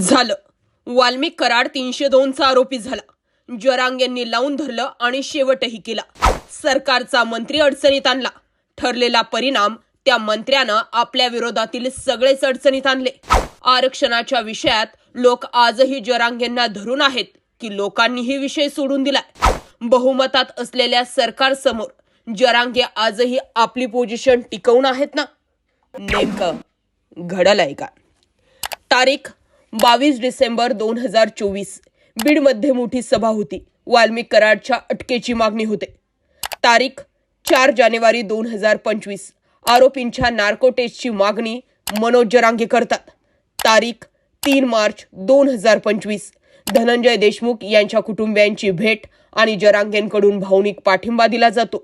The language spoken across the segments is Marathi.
झालं. वाल्मिक कराड तीनशे दोनचा आरोपी झाला. जरांगेंनी लावून धरलं आणि शेवटही केला. सरकारचा मंत्री अडचणीत आणला. ठरलेला परिणाम त्या मंत्र्यानं आपल्या विरोधातील सगळेच अडचणीत आणले. आरक्षणाच्या विषयात लोक आजही जरांगेंना धरून आहेत की लोकांनीही विषय सोडून दिलाय. बहुमतात असलेल्या सरकारसमोर जरांगे आजही आपली पोझिशन टिकवून आहेत ना? नेमकं घडलंय का? तारीख बावीस डिसेंबर दोन हजार चोवीस. बीडमध्ये मोठी सभा होती. वाल्मिक कराडच्या अटकेची मागणी होते. तारीख चार जानेवारी दोन हजार पंचवीस. आरोपींच्या नार्को मागणी मनोज जरांगे करतात. तारीख तीन मार्च दोन हजार पंचवीस. धनंजय देशमुख यांच्या कुटुंबियांची भेट आणि जरांगेंकडून भावनिक पाठिंबा दिला जातो.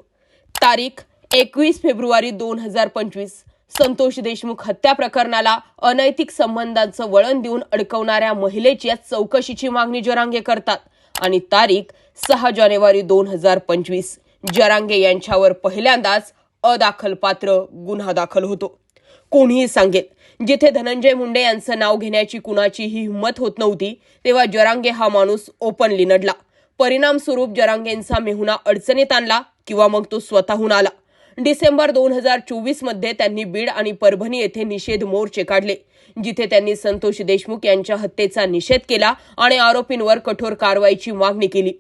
तारीख एकवीस फेब्रुवारी दोन हजार पंचवीस. संतोष देशमुख हत्या प्रकरणाला अनैतिक संबंधांचं वळण देऊन अडकवणाऱ्या महिलेची चौकशीची मागणी जरांगे करतात. आणि तारीख सहा जानेवारी दोन हजार पंचवीस. जरांगे यांच्यावर पहिल्यांदाच अदाखल पात्र गुन्हा दाखल होतो. कोणीही सांगेल जिथे धनंजय मुंडे यांचं नाव घेण्याची कुणाचीही हिंमत होत नव्हती तेव्हा जरांगे हा माणूस ओपनली नडला. परिणाम स्वरूप जरांगेंचा मेहुणा अडचणीत आणला किंवा मग तो स्वतःहून आला. डिसेंबर दोन हजार चोवीसमध्ये त्यांनी बीड आणि परभणी येथे निषेध मोर्चे काढले जिथे त्यांनी संतोष देशमुख यांच्या हत्येचा निषेध केला आणि आरोपींवर कठोर कारवाईची मागणी केली.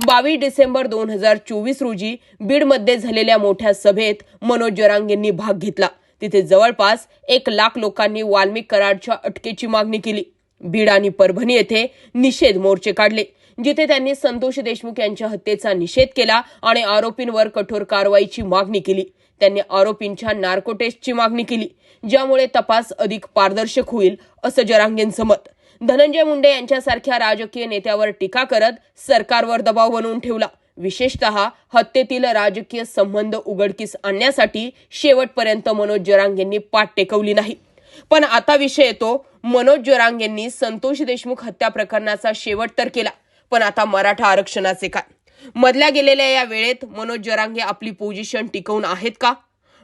बावीस डिसेंबर दोन हजार चोवीस रोजी बीडमध्ये झालेल्या मोठ्या सभेत मनोज जरांगेंनी भाग घेतला. तिथे जवळपास एक लाख लोकांनी वाल्मिक कराडच्या अटकेची मागणी केली. बीड आणि परभणी येथे निषेध मोर्चे काढले. जिथे त्यांनी संतोष देशमुख यांच्या हत्येचा निषेध केला आणि आरोपींवर कठोर कारवाईची मागणी केली. त्यांनी आरोपींच्या नार्को टेस्टची मागणी केली ज्यामुळे तपास अधिक पारदर्शक होईल असं जरांगेंचं मत. धनंजय मुंडे यांच्यासारख्या राजकीय नेत्यावर टीका करत सरकारवर दबाव बनवून ठेवला. विशेषतः हत्येतील राजकीय संबंध उघडकीस आणण्यासाठी शेवटपर्यंत मनोज जरांगेंनी पाठ टेकवली नाही. पण आता विषय येतो मनोज जरांगेंनी संतोष देशमुख हत्या प्रकरणाचा शेवट तर केला. पण आता मराठा आरक्षणाचे काय? मधल्या गेलेल्या या वेळेत मनोज जरांगे आपली पोझिशन टिकवून आहेत का?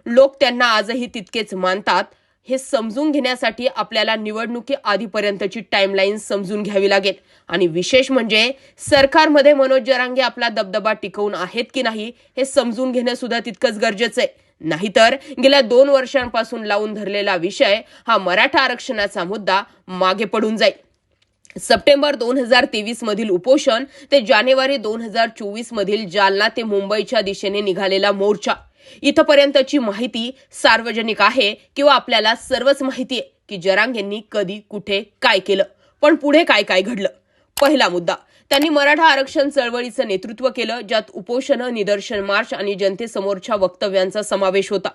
लोक त्यांना आजही तितकेच मानतात. हे समजून घेण्यासाठी आपल्याला निवडणुकी आधीपर्यंतची टाईमलाईन समजून घ्यावी लागेल. आणि विशेष म्हणजे सरकारमध्ये मनोज जरांगे आपला दबदबा टिकवून आहेत की नाही हे समजून घेणं सुद्धा तितकंच गरजेचं आहे. नाहीतर गेल्या दोन वर्षांपासून लावून धरलेला विषय हा मराठा आरक्षणाचा मुद्दा मागे पडून जाईल. सप्टेंबर दोन हजार तेवीस मधील उपोषण ते जानेवारी दोन हजार चोवीस मधील जालना ते मुंबईच्या दिशेने निघालेला मोर्चा. इथपर्यंतची माहिती सार्वजनिक आहे किंवा आपल्याला सर्वच माहिती आहे की जरांग यांनी कधी कुठे काय केलं. पण पुढे काय काय घडलं? पहिला मुद्दा. त्यांनी मराठा आरक्षण चळवळीचं नेतृत्व केलं ज्यात उपोषणं निदर्शन मार्च आणि जनतेसमोरच्या वक्तव्यांचा समावेश होता.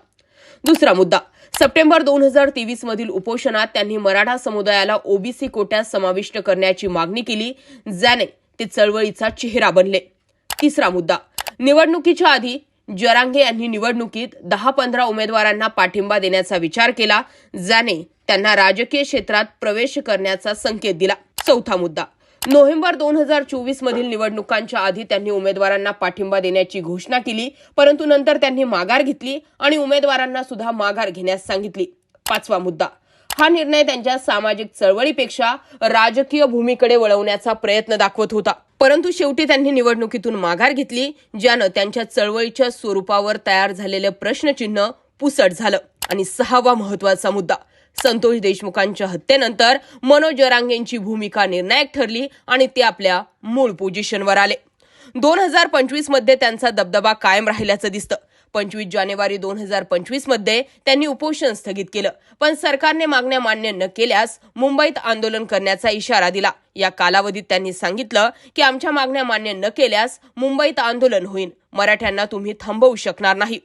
दुसरा मुद्दा. सप्टेंबर दोन हजार तेवीस मधील उपोषणात त्यांनी मराठा समुदायाला ओबीसी कोट्यात समाविष्ट करण्याची मागणी केली ज्याने ते चळवळीचा चेहरा बनले. तिसरा मुद्दा. निवडणुकीच्या आधी जरांगे यांनी निवडणुकीत दहा पंधरा उमेदवारांना पाठिंबा देण्याचा विचार केला ज्याने त्यांना राजकीय क्षेत्रात प्रवेश करण्याचा संकेत दिला. चौथा मुद्दा. नोव्हेंबर दोन हजार चोवीस मधील निवडणुकांच्या आधी त्यांनी उमेदवारांना पाठिंबा देण्याची घोषणा केली परंतु नंतर त्यांनी माघार घेतली आणि उमेदवारांना सुद्धा माघार घेण्यास सांगितली. पाचवा मुद्दा. हा निर्णय त्यांच्या सामाजिक चळवळीपेक्षा राजकीय भूमीकडे वळवण्याचा प्रयत्न दाखवत होता. परंतु शेवटी त्यांनी निवडणुकीतून माघार घेतली ज्यानं त्यांच्या चळवळीच्या स्वरूपावर तयार झालेलं प्रश्नचिन्ह पुसट झालं. आणि सहावा महत्त्वाचा मुद्दा. संतोष देशमुखांच्या हत्येनंतर मनोज जरांगेंची भूमिका निर्णायक ठरली आणि ते आपल्या मूळ पोझिशनवर आले. दोन हजार पंचवीसमध्ये त्यांचा दबदबा कायम राहिल्याचं दिसतं. पंचवीस जानेवारी दोन हजार पंचवीसमध्ये त्यांनी उपोषण स्थगित केलं पण सरकारने मागण्या मान्य न केल्यास मुंबईत आंदोलन करण्याचा इशारा दिला. या कालावधीत त्यांनी सांगितलं की आमच्या मागण्या मान्य न केल्यास मुंबईत आंदोलन होईल मराठ्यांना तुम्ही थांबवू शकणार नाही.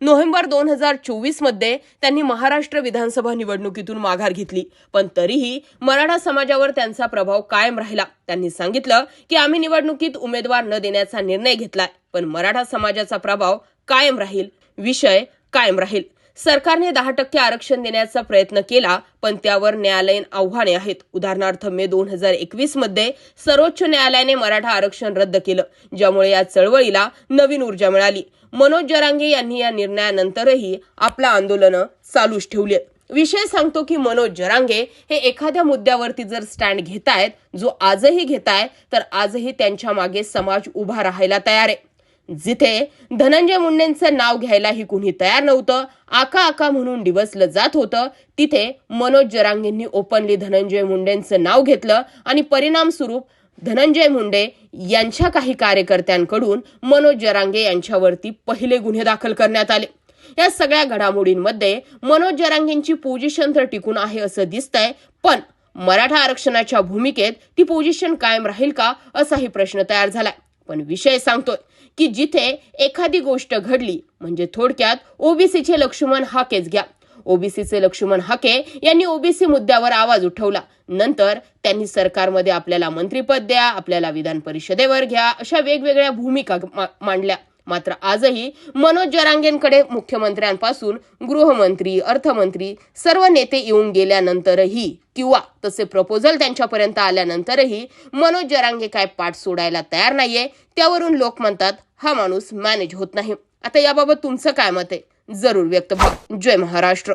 नोव्हेंबर दोन हजार चोवीसमध्ये त्यांनी महाराष्ट्र विधानसभा निवडणुकीतून माघार घेतली. पण तरीही मराठा समाजावर त्यांचा प्रभाव कायम राहिला. त्यांनी सांगितलं की आम्ही निवडणुकीत उमेदवार न देण्याचा निर्णय घेतलाय पण मराठा समाजाचा प्रभाव कायम राहील. विषय कायम राहील. सरकारने दहा टक्के आरक्षण देण्याचा प्रयत्न केला पण त्यावर न्यायालयीन आव्हाने आहेत. उदाहरणार्थ मे दोन हजार एकवीसमध्ये सर्वोच्च न्यायालयाने मराठा आरक्षण रद्द केलं ज्यामुळे या चळवळीला नवीन ऊर्जा मिळाली. मनोज जरांगे यांनी या निर्णयानंतरही आपलं आंदोलन चालूच ठेवली. विषय सांगतो की मनोज जरांगे हे एखाद्या मुद्द्यावरती जर स्टँड घेतायत जो आजही घेताय तर आजही त्यांच्या मागे समाज उभा राहायला तयार आहे. जिथे धनंजय मुंडेंचं नाव घ्यायलाही कुणी तयार नव्हतं आका आका म्हणून डिवसलं जात होतं तिथे मनोज जरांगेंनी ओपनली धनंजय मुंडेंचं नाव घेतलं आणि परिणाम स्वरूप धनंजय मुंडे यांच्या काही कार्यकर्त्यांकडून मनोज जरांगे यांच्यावरती पहिले गुन्हे दाखल करण्यात आले. या सगळ्या घडामोडींमध्ये मनोज जरांगेंची पोझिशन तर टिकून आहे असं दिसतंय पण मराठा आरक्षणाच्या भूमिकेत ती पोझिशन कायम राहील का असाही प्रश्न तयार झालाय. पण विषय सांगतोय की जिथे एखादी गोष्ट घडली म्हणजे थोडक्यात ओबीसीचे लक्ष्मण हाकेच घ्या. ओबीसीचे लक्ष्मण हाके यांनी ओबीसी मुद्द्यावर आवाज उठवला. नंतर त्यांनी सरकारमध्ये आपल्याला मंत्रीपद द्या आपल्याला विधान परिषदेवर घ्या अशा वेगवेगळ्या भूमिका मा- मांडल्या. मात्र आजही मनोज जरांगेंकडे मुख्यमंत्र्यांपासून गृहमंत्री अर्थमंत्री सर्व नेते येऊन गेल्यानंतरही किंवा तसे प्रपोजल त्यांच्यापर्यंत आल्यानंतरही मनोज जरांगे काय पाठ सोडायला तयार नाहीये त्यावरून लोक म्हणतात हा माणूस मॅनेज होत नाही. आता याबाबत तुमचं काय मत आहे? जरूर व्यक्त व्हा. जय महाराष्ट्र.